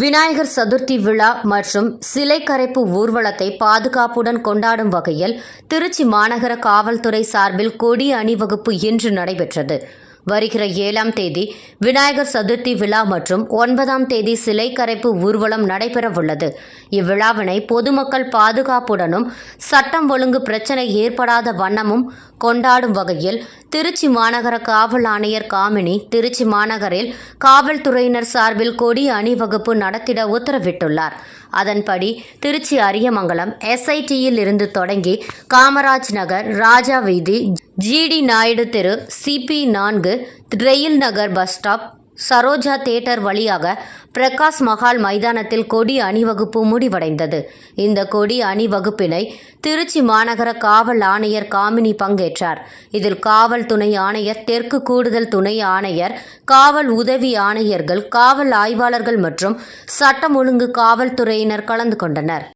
விநாயகர் சதுர்த்தி விழா மற்றும் சிலை கரைப்பு ஊர்வலத்தை பாதுகாப்புடன் கொண்டாடும் வகையில் திருச்சி மாநகர காவல்துறை சார்பில் கொடி அணிவகுப்பு இன்று நடைபெற்றது. வருகிற ஏழாம் தேதி விநாயகர் சதுர்த்தி விழா மற்றும் ஒன்பதாம் தேதி சிலை கரைப்பு ஊர்வலம் நடைபெறவுள்ளது. இவ்விழாவினை பொதுமக்கள் பாதுகாப்புடனும் சட்டம் ஒழுங்கு பிரச்சனை ஏற்படாத வண்ணமும் கொண்டாடும் வகையில் திருச்சி மாநகர காவல் ஆணையர் காமினி திருச்சி மாநகரில் காவல்துறையினர் சார்பில் கொடி அணிவகுப்பு நடத்திட உத்தரவிட்டுள்ளார். அதன்படி திருச்சி அரியமங்கலம் எஸ்ஐடியில் இருந்து தொடங்கி காமராஜ் நகர் ராஜா வீதி ஜிடி நாயுடு தெரு சிபி நான்கு rail Nagar bus stop Saroja theatre வழியாக பிரகாஷ் மஹால் மைதானத்தில் கொடி அணிவகுப்பு முடிவடைந்தது. இந்த கொடி அணிவகுப்பினை திருச்சி மாநகர காவல் ஆணையர் காமினி பங்கேற்றார். இதில் காவல் துணை ஆணையர் தெற்கு கூடுதல் துணை ஆணையர் காவல் உதவி ஆணையர்கள் காவல் ஆய்வாளர்கள் மற்றும் சட்டம் ஒழுங்கு காவல்துறையினர் கலந்து கொண்டனர்.